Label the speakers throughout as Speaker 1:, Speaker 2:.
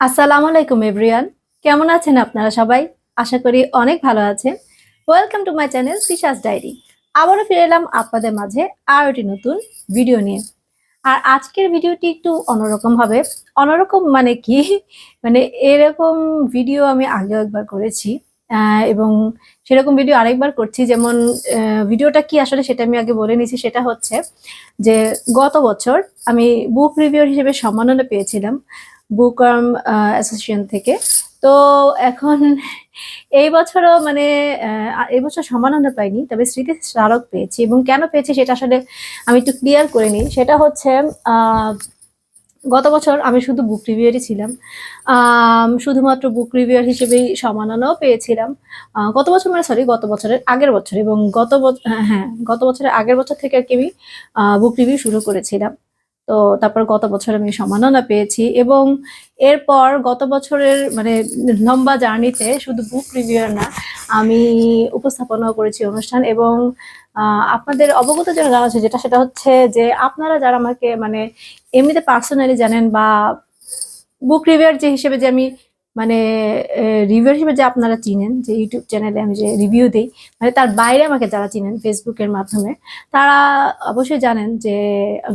Speaker 1: আসসালামু আলাইকুম, এভরিওয়ান। কেমন আছেন আপনারা সবাই? আশা করি অনেক ভালো আছেন। Welcome to my channel Tisha's diary আবারও ফিরে এলাম আপনাদের মাঝে আর একটি নতুন ভিডিও নিয়ে। আর আজকের ভিডিওটি একটু অন্যরকম হবে। অন্যরকম মানে কি? মানে এরকম ভিডিও আমি আগেও একবার করেছি এবং সেরকম ভিডিও আরেকবার করছি। যেমন ভিডিওটা কি আসলে সেটা আমি আগে বলে নিয়েছি। সেটা হচ্ছে যে, গত বছর আমি বুক রিভিউর হিসেবে সম্মাননা পেয়েছিলাম। বুক অ্যাসোসিয়েশন থেকে। তো এখন এই বছরও মানে এই বছর সম্মাননা পাইনি, তবে স্মৃতি স্মারক পেয়েছি। এবং কেন পেয়েছি সেটা আসলে আমি একটু ক্লিয়ার করে নিই। সেটা হচ্ছে গত বছর আমি শুধু বুক রিভিউয়ারই ছিলাম। শুধুমাত্র বুক রিভিউয়ার হিসেবেই সম্মাননাও পেয়েছিলাম। গত বছর মানে সরি গত বছরের আগের বছর এবং গত বছর হ্যাঁ গত বছরের আগের বছর থেকে আর কি আমি বুক রিভিউ শুরু করেছিলাম। তো তারপর গত বছর আমি সম্মাননা পেয়েছি এবং এরপর গত বছরের মানে লম্বা জার্নিতে শুধু বুক রিভিউয়ার না, আমি উপস্থাপনাও করেছি অনুষ্ঠান এবং আপনাদের অবগত যেটা জানা যেটা সেটা হচ্ছে যে আপনারা যারা আমাকে মানে এমনিতে পার্সোনালি জানেন বা বুক রিভিউর যে হিসেবে যে আমি মানে রিভিউ হিসেবে যে আপনারা চিনেন, যে ইউটিউব চ্যানেলে আমি যে রিভিউ দিই মানে তার বাইরে আমাকে যারা চিনেন ফেসবুকের মাধ্যমে, তারা অবশ্যই জানেন যে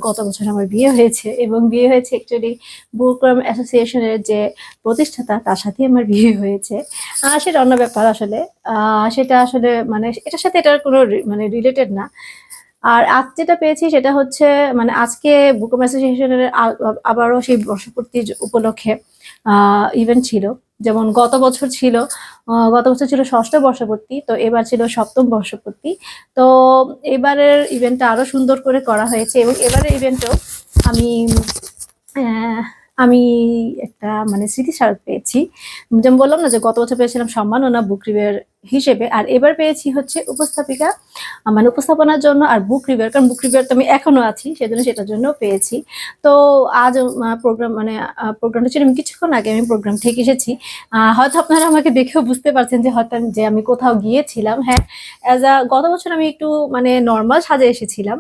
Speaker 1: গত বছর আমার বিয়ে হয়েছে এবং বিয়ে হয়েছে অ্যাকচুয়ালি বুকরম অ্যাসোসিয়েশনের যে প্রতিষ্ঠাতা, তার সাথে আমার বিয়ে হয়েছে। সেটা অন্য ব্যাপার আসলে। সেটা আসলে মানে এটার সাথে এটার কোনো মানে রিলেটেড না। আর আজ যেটা পেয়েছি সেটা হচ্ছে মানে আজকে বুকম অ্যাসোসিয়েশনের আবারও সেই বর্ষপূর্তি উপলক্ষে ইভেন্ট ছিল। যেমন গত বছর ছিল গত বছর ছিল ষষ্ঠ বর্ষপূর্তি, তো এবার ছিল সপ্তম বর্ষপূর্তি। তো এবারের ইভেন্টটা আরও সুন্দর করে করা হয়েছে এবং এবারের ইভেন্টও আমি আমি একটা মানে স্মৃতিস্মারক পেয়েছি। যেমন বললাম না যে গত বছর পেয়েছিলাম সম্মাননা বুক রিভিউর হিসেবে, আর এবার পেয়েছি হচ্ছে উপস্থাপিকা মানে উপস্থাপনার জন্য আর বুক রিভিউর কারণ বুক রিভিউর তো আমি এখনও আছি, সেজন্য সেটার জন্য পেয়েছি। তো আজ প্রোগ্রাম মানে প্রোগ্রামটা ছিল, আমি কিছুক্ষণ আগে আমি প্রোগ্রাম থেকে এসেছি। হয়তো আপনারা আমাকে দেখেও বুঝতে পারছেন যে হয়তো যে আমি কোথাও গিয়েছিলাম হ্যাঁ অ্যাজ আ গত বছর আমি একটু মানে নর্মাল সাজে এসেছিলাম।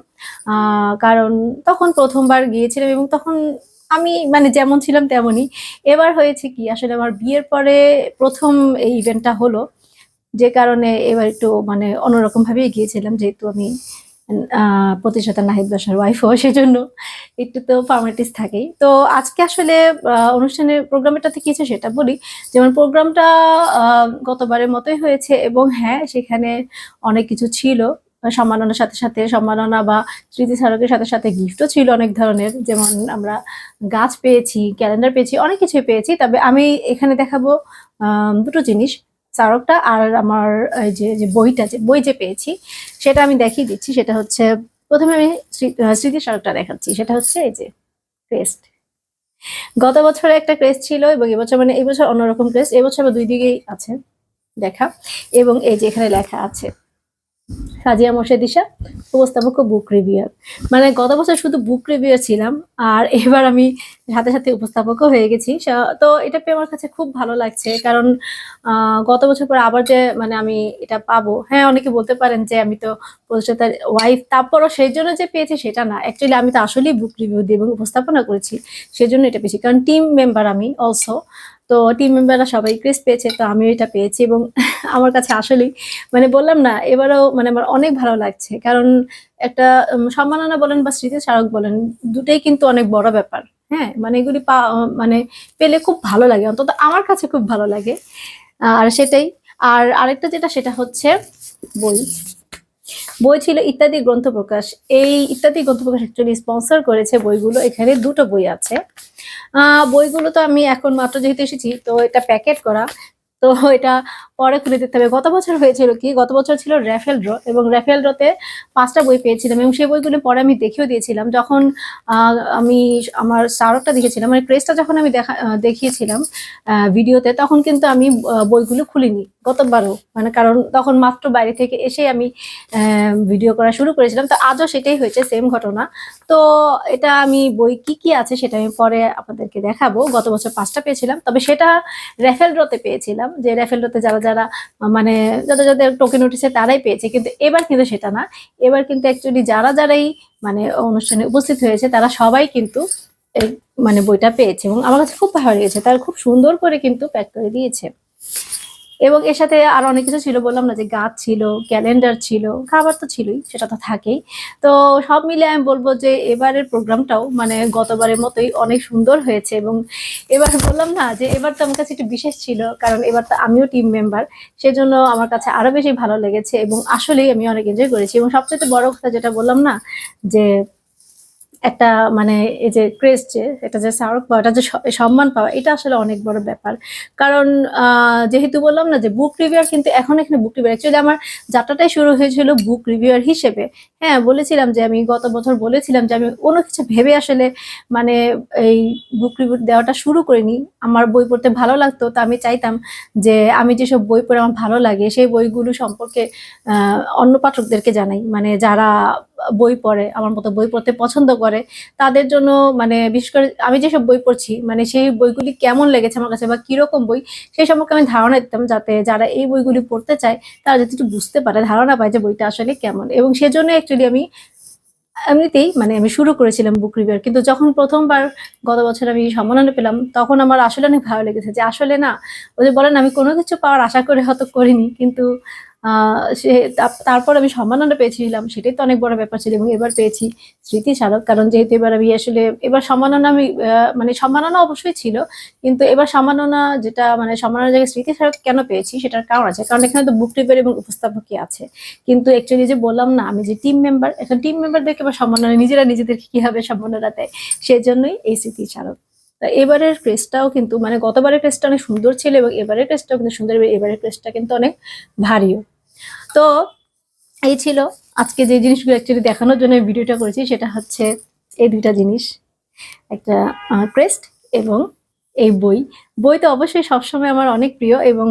Speaker 1: কারণ তখন প্রথমবার গিয়েছিলাম এবং তখন আমি মানে যেমন ছিলাম তেমনই। এবার হয়েছে কি, আসলে আমার বিয়ের পরে প্রথম এই ইভেন্টটা হলো, যে কারণে এবার একটু মানে অন্যরকম ভাবেই গিয়েছিলাম যেহেতু আমি প্রতিষ্ঠাতা নাহিদ বাসার ওয়াইফও সেজন্য একটু তো ফর্মালিটিস থাকেই। তো আজকে আসলে অনুষ্ঠানের প্রোগ্রামটাতে কি আছে সেটা বলি। যেমন প্রোগ্রামটা গতবারের মতোই হয়েছে এবং হ্যাঁ সেখানে অনেক কিছু ছিল। সম্মাননার সাথে সাথে সম্মাননা বা স্মৃতি স্মারকের সাথে সাথে গিফটও ছিল অনেক ধরনের। যেমন আমরা গাছ পেয়েছি, ক্যালেন্ডার পেয়েছি, অনেক কিছু পেয়েছি। তবে আমি এখানে দেখাবো দুটো জিনিস, স্মারকটা আর আমার যে যে বইটা, যে বই যে পেয়েছি, সেটা আমি দেখিয়ে দিচ্ছি। সেটা হচ্ছে, প্রথমে আমি স্মৃ- স্মৃতি স্মারকটা দেখাচ্ছি। সেটা হচ্ছে এই যে ক্রেস্ট গত বছরে একটা ক্রেস্ট ছিল এবং এবছর মানে এই বছর অন্যরকম ক্রেস্ট এবছর দুই দিকেই আছে, দেখা। এবং এই যে এখানে লেখা আছে সাজিয়া মোর্শেদিসা উপস্থাপক বুক রিভিউয়ার মানে গত বছর শুধু বুক রিভিউয়ার ছিলাম, আর এবার আমি সাথে সাথে উপস্থাপকও হয়ে গেছি। তো এটা পেয়ে আমার কাছে খুব ভালো লাগছে, কারণ গত বছর পর আবার যে মানে আমি এটা পাবো। হ্যাঁ অনেকে বলতে পারেন যে, আমি তো প্রতিষ্ঠাতার ওয়াইফ তারপরও সেই জন্য যে পেয়েছি সেটা না। অ্যাকচুয়ালি আমি তো আসলেই বুক রিভিউ দিয়ে এবং উপস্থাপনা করেছি সেই জন্য এটা পেয়েছি। কারণ টিম মেম্বার আমি অলসো তো টিম মেম্বাররা সবাই ক্রেস পেয়েছে, তো আমিও এটা পেয়েছি এবং আমার কাছে আসলেই মানে বললাম না, এবারও মানে আমার অনেক ভালো লাগছে। কারণ একটা সম্মাননা বলেন বা স্মৃতি স্মারক বলেন, দুটোই কিন্তু অনেক বড় ব্যাপার। হ্যাঁ মানে এগুলি পা মানে পেলে খুব ভালো লাগে, অন্তত আমার কাছে খুব ভালো লাগে। আর সেটাই, আর আরেকটা যেটা, সেটা হচ্ছে বই। বই ছিল ইত্যাদি গ্রন্থ প্রকাশ। এই ইত্যাদি গ্রন্থ প্রকাশ অ্যাকচুয়ালি স্পন্সর করেছে বইগুলো। এখানে দুটো বই আছে। বইগুলো তো আমি এখন মাত্র যেহেতু এসেছি, তো এটা প্যাকেট করা। তো এটা পরে খুলে দিতে হবে। গত বছর হয়েছিল কি? গত বছর ছিল র্যাফেল ড্র এবং র্যাফেল ড্রতে পাঁচটা বই পেয়েছিলাম এবং সেই বইগুলো পরে আমি দেখেও দিয়েছিলাম। যখন আমি আমার স্মারকটা দেখেছিলাম মানে ক্রেজটা যখন আমি দেখা দেখিয়েছিলাম ভিডিওতে তখন কিন্তু আমি বইগুলো খুলিনি। গতবারও মানে কারণ তখন মাত্র বাইরে থেকে এসে আমি ভিডিও করা শুরু করেছিলাম। তো আজও সেটাই হয়েছে সেম ঘটনা। তো এটা আমি বই কি কি আছে সেটা আমি পরে আপনাদেরকে দেখাবো। গত বছর পাঁচটা পেয়েছিলাম, তবে সেটা র্যাফেল ড্রতে পেয়েছিলাম, যে র্যাফেল ড্রতে যারা যারা মানে যাদের যাদের টোকেন উঠেছে তারাই পেয়েছে, কিন্তু এবার কিন্তু সেটা না। এবার কিন্তু অ্যাকচুয়ালি যারা যারাই মানে অনুষ্ঠানে উপস্থিত হয়েছে, তারা সবাই কিন্তু মানে বইটা পেয়েছে এবং আমার কাছে খুব ভালো লেগেছে। তার খুব সুন্দর করে কিন্তু প্যাক করে দিয়েছে। এবং এর সাথে আরও অনেক কিছু ছিল, বললাম না যে গাছ ছিল ক্যালেন্ডার ছিল, খাবার তো ছিলই, সেটা তো থাকেই। তো সব মিলে আমি বলব যে এবারের প্রোগ্রামটাও মানে গতবারের মতোই অনেক সুন্দর হয়েছে এবং এবার বললাম না যে এবার তো আমার কাছে একটু বিশেষ ছিল, কারণ এবার তো আমিও টিম মেম্বার সেজন্য আমার কাছে আরও বেশি ভালো লেগেছে এবং আসলেই আমি অনেক এনজয় করেছি। এবং সবচেয়ে বড় কথা যেটা বললাম না যে একটা মানে এই যে ক্রেস্ট যে, এটা যে স্মারক পাওয়া এটা যে সম্মান পাওয়া, এটা আসলে অনেক বড় ব্যাপার। কারণ যেহেতু বললাম না যে বুক রিভিউয়ার কিন্তু এখন এখানে বুক রিভিউয়ার অ্যাকচুয়ালি আমার যাত্রাটাই শুরু হয়েছিল বুক রিভিউয়ার হিসেবে। হ্যাঁ বলেছিলাম যে আমি গত বছর বলেছিলাম যে আমি কোনো কিছু ভেবে আসলে মানে এই বুক রিভিউ দেওয়াটা শুরু করিনি। আমার বই পড়তে ভালো লাগতো তো আমি চাইতাম যে আমি যেসব বই পড়ে আমার ভালো লাগে, সেই বইগুলো সম্পর্কে অন্য পাঠকদেরকে জানাই। মানে যারা বই পড়ে, আমার মতো বই পড়তে পছন্দ করে, তাদের জন্য মানে বিশেষ করে আমি যেসব বই পড়ছি মানে সেই বইগুলি কেমন লেগেছে আমার কাছে বা কীরকম বই, সেই সম্পর্কে আমি ধারণা দিতাম যাতে যারা এই বইগুলি পড়তে চায়, তারা যাতে একটু বুঝতে পারে, ধারণা পায় যে বইটা আসলে কেমন। এবং সেজন্য অ্যাকচুয়ালি আমি এমনিতেই মানে আমি শুরু করেছিলাম বুক রিভিউর কিন্তু যখন প্রথমবার গত বছর আমি সম্মাননা পেলাম, তখন আমার আসলে অনেক ভালো লেগেছে যে আসলে না ওদের বলেন আমি কোনো কিছু পাওয়ার আশা করে হয়তো করিনি, কিন্তু সে তারপর আমি সম্মাননা পেয়েছিলাম, সেটাই তো অনেক বড় ব্যাপার ছিল। এবং এবার পেয়েছি স্মৃতি স্মারক, কারণ যেহেতু এবার আমি আসলে, এবার সম্মাননা আমি মানে সম্মাননা অবশ্যই ছিল, কিন্তু এবার সম্মাননা যেটা মানে সম্মাননা জায়গায় স্মৃতি স্মারক কেন পেয়েছি সেটার কারণ আছে। কারণ এখানে তো বুক রিপেয়ার এবং উপস্থাপকই আছে। কিন্তু অ্যাকচুয়ালি যে বললাম না, আমি যে টিম মেম্বার এখন টিম মেম্বারদেরকে এবার সম্মাননা, নিজেরা নিজেদেরকে কীভাবে সম্মাননা দেয়, সেজন্যই এই স্মৃতি স্মারক। এবারের ক্রেসটাও কিন্তু মানে গতবারের ক্রেসটা অনেক সুন্দর ছিল এবং এবারের ক্রেসটাও কিন্তু সুন্দর, এবারের ক্রেসটা কিন্তু অনেক ভারীও। তো এই ছিল আজকে যে জিনিসগুলো অ্যাকচুয়ালি দেখানোর জন্য ভিডিওটা করেছি, সেটা হচ্ছে এই দুইটা জিনিস, একটা ক্রেস্ট এবং এই বই। বই তো অবশ্যই সবসময় আমার অনেক প্রিয় এবং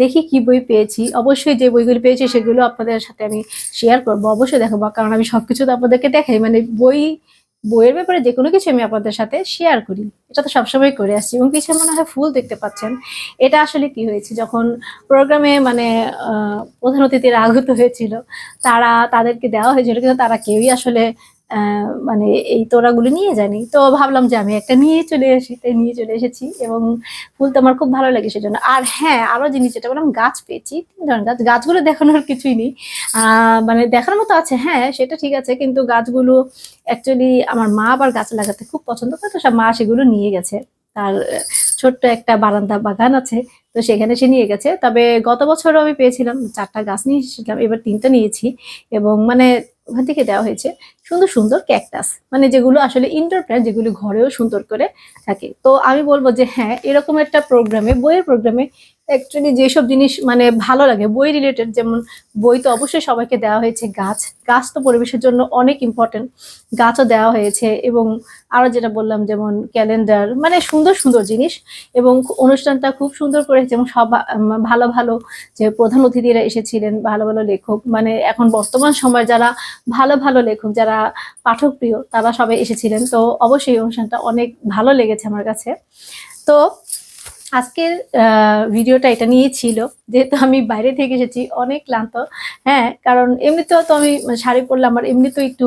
Speaker 1: দেখি কি বই পেয়েছি। অবশ্যই যে বইগুলো পেয়েছি, সেগুলো আপনাদের সাথে আমি শেয়ার করব, অবশ্যই দেখাবো, কারণ আমি সবকিছু তো আপনাদেরকে দেখাই। মানে বই বইয়ের ব্যাপারে যে কোনো কিছু আমি আপনাদের সাথে শেয়ার করি। এটা তো সবসময় করে আসছি এবং কিছু মনে হয় ফুল দেখতে পাচ্ছেন। এটা আসলে কি হয়েছে? যখন প্রোগ্রামে মানে প্রধান অতিথিরা আগত হয়েছিল, তারা তাদেরকে দেওয়া হয়েছিল, কিন্তু তারা কেউই আসলে মানে এই তোড়াগুলো নিয়ে যায়নি। তো ভাবলাম যে আমি একটা নিয়ে চলে আসি। তাই নিয়ে চলে এসেছি এবং ফুল তো আমার খুব ভালো লাগে সেজন্য। আর হ্যাঁ আরও জিনিস যেটা বললাম, গাছ পেয়েছি। তিন ধরনের গাছ। গাছগুলো দেখানোর কিছুই নেই। মানে দেখার মতো আছে হ্যাঁ সেটা ঠিক আছে। কিন্তু গাছগুলো অ্যাকচুয়ালি আমার মা আবার গাছ লাগাতে খুব পছন্দ করে। তো সব মা সেগুলো নিয়ে গেছে। তার ছোট্ট একটা বারান্দা বাগান আছে। তো সেখানে সে নিয়ে গেছে। তবে গত বছরও আমি পেয়েছিলাম, চারটা গাছ নিয়ে এসেছিলাম, এবার তিনটা নিয়েছি এবং মানে ওখান থেকে দেওয়া হয়েছে সুন্দর সুন্দর ক্যাকটাস। মানে যেগুলো আসলে ইনডোর প্ল্যান্ট যেগুলো ঘরেও সুন্দর করে থাকে। তো আমি বলব যে হ্যাঁ এরকম একটা প্রোগ্রামে বইয়ের প্রোগ্রামে অ্যাকচুয়ালি যেসব জিনিস মানে ভালো লাগে, বই রিলেটেড যেমন বই তো অবশ্যই সবাইকে দেওয়া হয়েছে, গাছ গাছ তো পরিবেশের জন্য অনেক ইম্পর্টেন্ট গাছও দেওয়া হয়েছে এবং আরও যেটা বললাম যেমন ক্যালেন্ডার মানে সুন্দর সুন্দর জিনিস এবং অনুষ্ঠানটা খুব সুন্দর করেছে এবং সব ভালো ভালো যে প্রধান অতিথিরা এসেছিলেন, ভালো ভালো লেখক মানে এখন বর্তমান সময় যারা ভালো ভালো লেখক, যারা পাঠক প্রিয় তারা সবাই এসেছিলেন, তো অবশ্যই অনুষ্ঠানটা অনেক ভালো লেগেছে আমার কাছে। তো আজকের ভিডিওটা এটা নিয়েই ছিল। যেহেতু আমি বাইরে থেকে এসেছি, অনেক ক্লান্ত। হ্যাঁ কারণ এমনিতেও তো আমি শাড়ি পরলে আমার এমনিতেও একটু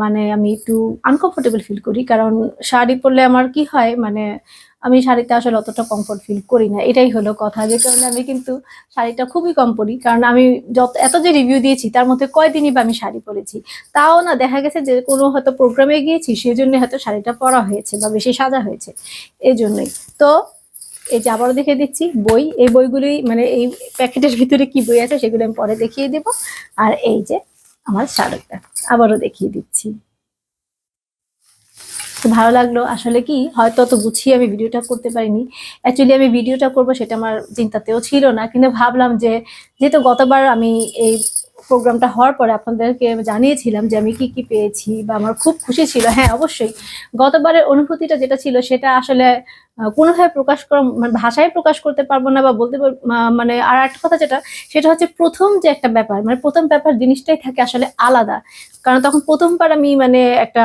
Speaker 1: মানে আমি একটু আনকমফোর্টেবল ফিল করি। কারণ শাড়ি পরলে আমার কি হয় মানে আমি শাড়িতে আসলে অতটা কমফোর্ট ফিল করি না। এটাই হলো কথা। যে কারণে আমি কিন্তু শাড়িটা খুবই কম পরি। কারণ আমি যত, এত যে রিভিউ দিয়েছি, তার মধ্যে কয়দিনই বা আমি শাড়ি পরেছি। তাও না, দেখা গেছে যে কোনো হয়তো প্রোগ্রামে গিয়েছি সেই জন্য হয়তো শাড়িটা পরা হয়েছে বা বেশি সাজা হয়েছে। এই জন্যই তো এই যে আবারও দেখিয়ে দিচ্ছি বই। এই বইগুলি মানে এই প্যাকেটের ভিতরে কি বই আছে সেগুলো আমি পরে দেখিয়ে দেব। আর এই যে আমার শাড়িটা আবারও দেখিয়ে দিচ্ছি। তো ভালো লাগল। আসলে কি হয়তো অত গুছিয়ে আমি ভিডিওটা করতে পারিনি। অ্যাকচুয়ালি আমি ভিডিওটা করব সেটা আমার চিন্তাতেও ছিল না। কিন্তু ভাবলাম যে যেহেতু গতবার আমি এই প্রোগ্রামটা হওয়ার পরে আপনাদেরকে জানিয়েছিলাম যে আমি কি কি পেয়েছি বা আমার খুব খুশি ছিল। হ্যাঁ অবশ্যই। গতবারের অনুভূতিটা যেটা ছিল সেটা আসলে কোনোভাবে প্রকাশ করা মানে ভাষায় প্রকাশ করতে পারব না বা বলতে মানে আর একটা কথা যেটা, সেটা হচ্ছে প্রথম যে একটা ব্যাপার মানে প্রথম ব্যাপার জিনিসটাই থাকে আসলে আলাদা। কারণ তখন প্রথমবার আমি মানে একটা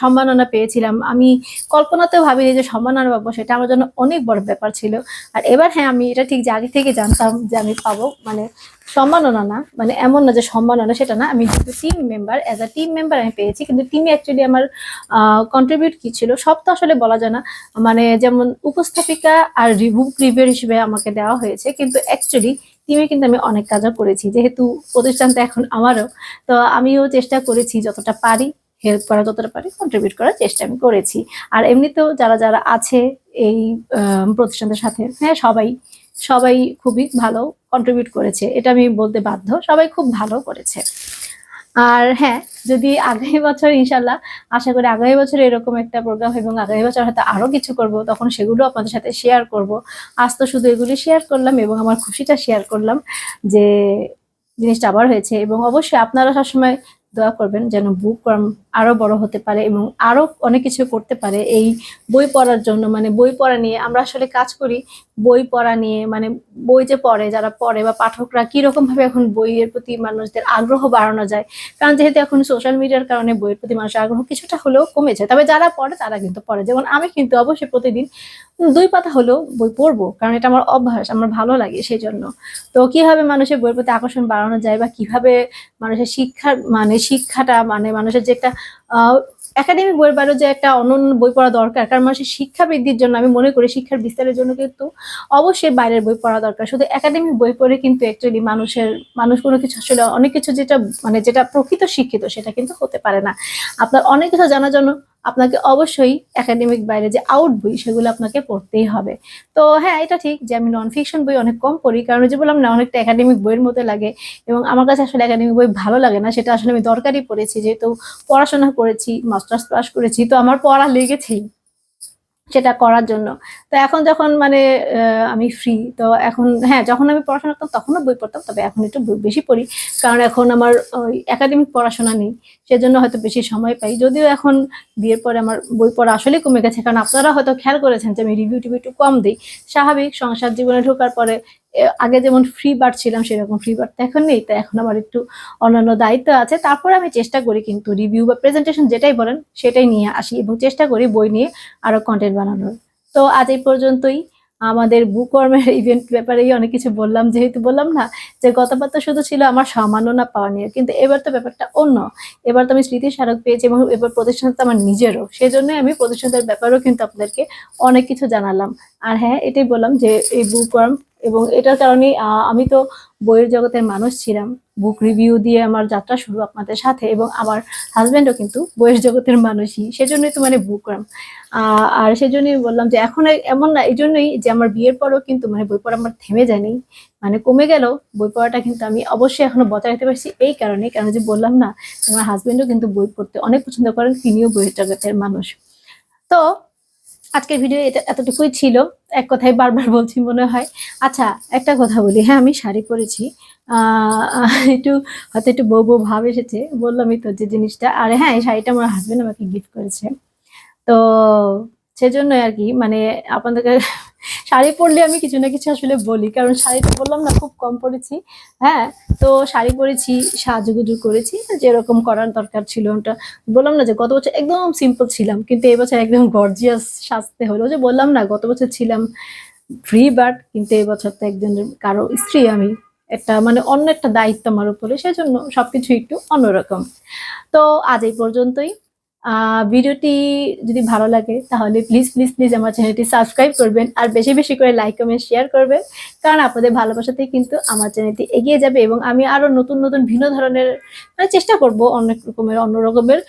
Speaker 1: সম্মাননা পেয়েছিলাম। আমি কল্পনাতেও ভাবিনি যে সম্মাননা পাবো, সেটা আমার জন্য অনেক বড় ব্যাপার ছিল। আর এবার হ্যাঁ আমি এটা ঠিক যে আগে থেকে জানতাম যে আমি পাবো মানে সম্মাননা না মানে এমন না যে সম্মাননা, সেটা না। আমি যেহেতু team member as a team member আমি পেয়েছি, কিন্তু টিমে অ্যাকচুয়ালি আমার কন্ট্রিবিউট কি ছিল, সব তো আসলে বলা যায় না। মানে যেমন উপস্থাপিকা আর রিভিউ রিভিউর হিসেবে আমাকে দেওয়া হয়েছে, কিন্তু অ্যাকচুয়ালি টিমে কিন্তু আমি অনেক কাজও করেছি, যেহেতু প্রতিষ্ঠানটা এখন আমারও। তো আমিও চেষ্টা করেছি যতটা পারি হেল্প করা যতটা পারি কন্ট্রিবিউট করার চেষ্টা আমি করেছি। আর এমনিতেও যারা যারা আছে এই প্রতিষ্ঠানের সাথে হ্যাঁ সবাই সবাই খুবই ভালো কন্ট্রিবিউট করেছে, এটা আমি বলতে বাধ্য, সবাই খুব ভালো করেছে। আর হ্যাঁ যদি আগামী বছর ইনশাল্লাহ আশা করি আগামী বছর এরকম একটা প্রোগ্রাম এবং আগামী বছর হয়তো আরও কিছু করব, তখন সেগুলো আপনাদের সাথে শেয়ার করব। আজ তো শুধু এগুলি শেয়ার করলাম এবং আমার খুশিটা শেয়ার করলাম যে জিনিসটা আবার হয়েছে এবং অবশ্যই আপনারা সবসময় দোয়া করবেন যেন বুক আরও বড় হতে পারে এবং আরও অনেক কিছু করতে পারে। এই বই পড়ার জন্য মানে বই পড়া নিয়ে আমরা আসলে কাজ করি। বই পড়া নিয়ে মানে বই যে পড়ে, যারা পড়ে বা পাঠকরা কি রকম ভাবে এখন বইয়ের প্রতি মানুষদের আগ্রহ বাড়ানো যায়। কারণ যেহেতু এখন সোশ্যাল মিডিয়ার কারণে বইয়ের প্রতি মানুষের আগ্রহ কিছুটা হলেও কমেছে তবে যারা পড়ে, তারা কিন্তু পড়ে। যেমন আমি কিন্তু অবশ্যই প্রতিদিন দুই পাতা হলেও বই পড়ব, কারণ এটা আমার অভ্যাস, আমার ভালো লাগে সেই জন্য তো কীভাবে মানুষের বইয়ের প্রতি আকর্ষণ বাড়ানো যায় বা কীভাবে মানুষের শিক্ষার মানে শিক্ষাটা মানে মানুষের যে একটা একাডেমিক বই বাইরে যে একটা অনন্য বই পড়া দরকার, কারণ মানুষের শিক্ষা বৃদ্ধির জন্য আমি মনে করি শিক্ষার বিস্তারের জন্য কিন্তু অবশ্যই বাইরের বই পড়া দরকার। শুধু একাডেমিক বই পড়ে কিন্তু অ্যাকচুয়ালি মানুষের, মানুষ কোনো কিছু আসলে অনেক কিছু যেটা মানে যেটা প্রকৃত শিক্ষিত সেটা কিন্তু হতে পারে না। আপনার অনেক কিছু জানার জন্য আপনাকে অবশ্যই একাডেমিক বাইরে যে আউট বই, সেগুলো আপনাকে পড়তেই হবে। তো হ্যাঁ এটা ঠিক যে আমি নন ফিকশন বই অনেক কম পড়ি, কারণ যে বললাম না, অনেকটা একাডেমিক বইয়ের মতো লাগে এবং আমার কাছে আসলে একাডেমিক বই ভালো লাগে না, সেটা আসলে আমি দরকারই পড়েছি, যেহেতু পড়াশোনা করেছি মাস্টার্স পাস করেছি, তো আমার পড়া লেগেছেই। সেটা করার জন্য। তো এখন যখন মানে আমি ফ্রি তো এখন হ্যাঁ যখন আমি পড়াশোনা করতাম তখনও বই পড়তাম, তবে এখন একটু বেশি পড়ি। কারণ এখন আমার একাডেমিক পড়াশোনা নেই, সেজন্য হয়তো বেশি সময় পাই। যদিও এখন বিয়ের পরে আমার বই পড়া আসলেই কমে গেছে, কারণ আপনারা হয়তো খেয়াল করেছেন যে আমি রিভিউ টিভিউ একটু কম দিই। স্বাভাবিক, সংসার জীবনে ঢোকার পরে আগে যেমন ফ্রি বার্ড ছিলাম, সেরকম ফ্রি বার্ড এখন নেই, তো এখন আমার একটু অন্যান্য দায়িত্ব আছে। তারপরে আমি চেষ্টা করি কিন্তু রিভিউ বা প্রেজেন্টেশন যেটাই বলেন, সেটাই নিয়ে আসি এবং চেষ্টা করি বই নিয়ে আরও কন্টেন্ট বানানোর। তো আজ এই পর্যন্তই। আমাদের বুকওয়ার্মের ইভেন্ট ব্যাপারেই অনেক কিছু বললাম, যেহেতু বললাম না যে গতবার তো শুধু ছিল আমার সামান্য পাওয়া নিয়ে, কিন্তু এবার তো ব্যাপারটা অন্য। এবার তো আমি স্মৃতি স্মারক পেয়েছি এবং এবার প্রতিষ্ঠান তো আমার নিজেরও। সেই জন্যই আমি প্রতিষ্ঠানের ব্যাপারেও কিন্তু আপনাদেরকে অনেক কিছু জানালাম। আর হ্যাঁ এটাই বললাম যে এই বুকওয়ার্ম এবং এটার কারণেই আহ, আমি তো বইয়ের জগতের মানুষ ছিলাম। বুক রিভিউ দিয়ে আমার যাত্রা শুরু আপনাদের সাথে এবং আমার হাজব্যান্ডও কিন্তু বইয়ের জগতের মানুষই। সেজন্যই তো মানে বুকওয়ার্ম আহ, আর সেজন্যই বললাম যে এখন এমন না এই জন্যই যে আমার বিয়ের পরেও কিন্তু মানে বই পড়া আমার থেমে যায়নি। মানে কমে গেলেও বই পড়াটা কিন্তু আমি অবশ্যই এখনও বজায় রাখতে পারছি এই কারণে কারণ যে বললাম না আমার হাজব্যান্ডও কিন্তু বই পড়তে অনেক পছন্দ করেন তিনিও বইয়ের জগতের মানুষ। তো আজকের ভিডিও এটা এতটুকুই ছিল। এক কথায় বারবার বলছি মনে হয়। আচ্ছা একটা কথা বলি। হ্যাঁ আমি শাড়ি পরেছি। একটু, হয়তো একটু বউ বউ ভাব এসেছে। বললামই তো যে জিনিসটা। আর হ্যাঁ এই শাড়িটা আমার হাজবেন্ড আমাকে গিফট করেছে। তো সেজন্য আর কি মানে আপনাদেরকে শাড়ি পরলে আমি কিছু না কিছু আসলে বলি, কারণ শাড়িটা বললাম না, খুব কম পরেছি। হ্যাঁ তো শাড়ি পরেছি, সাজুগুজু করেছি, যেরকম করার দরকার ছিল ওটা। বললাম না যে গত বছর একদম সিম্পল ছিলাম, কিন্তু এবছর একদম গর্জিয়াস সাজতে হলো। যে বললাম না, গত বছর ছিলাম ফ্রি বার্ড কিন্তু এবছর তো একজনের কারও স্ত্রী আমি, একটা মানে অন্য একটা দায়িত্ব আমার উপরে, সেজন্য সবকিছু একটু অন্যরকম। তো আজ এই পর্যন্তই। ভিডিওটি যদি ভালো লাগে, তাহলে প্লিজ প্লিজ প্লিজ আমার চ্যানেলটি সাবস্ক্রাইব করবেন আর বেশি বেশি করে লাইক কমেন্ট শেয়ার করবেন। কারণ আপনাদের ভালোবাসাতেই কিন্তু আমার চ্যানেলটি এগিয়ে যাবে এবং আমি আরও নতুন নতুন ভিন্ন ধরনের মানে চেষ্টা করব অনেক রকমের, অন্য রকমের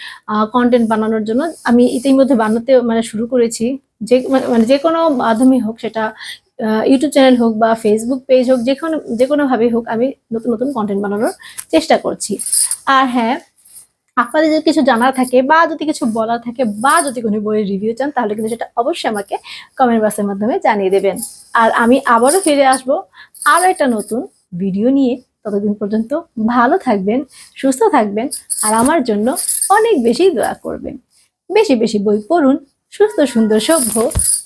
Speaker 1: কন্টেন্ট বানানোর জন্য। আমি ইতিমধ্যে বানাতে মানে শুরু করেছি। যে মানে যে কোনো মাধ্যমে হোক সেটা ইউটিউব চ্যানেল হোক বা ফেসবুক পেজ হোক যে কোনো যে কোনোভাবেই হোক, আমি নতুন নতুন কন্টেন্ট বানানোর চেষ্টা করছি। আর হ্যাঁ আপনাদের যদি কিছু জানার থাকে বা যদি কিছু বলার থাকে বা যদি কোনো বইয়ের রিভিউ চান, তাহলে কিন্তু সেটা অবশ্যই আমাকে কমেন্ট বক্সের মাধ্যমে জানিয়ে দেবেন। আর আমি আবারও ফিরে আসব আরও একটা নতুন ভিডিও নিয়ে। ততদিন পর্যন্ত ভালো থাকবেন, সুস্থ থাকবেন, আর আমার জন্য অনেক বেশি দোয়া করবেন। বেশি বেশি বই পড়ুন, সুস্থ সুন্দর সভ্য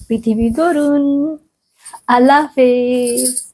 Speaker 1: পৃথিবী গড়ুন। আল্লাহ হাফেজ।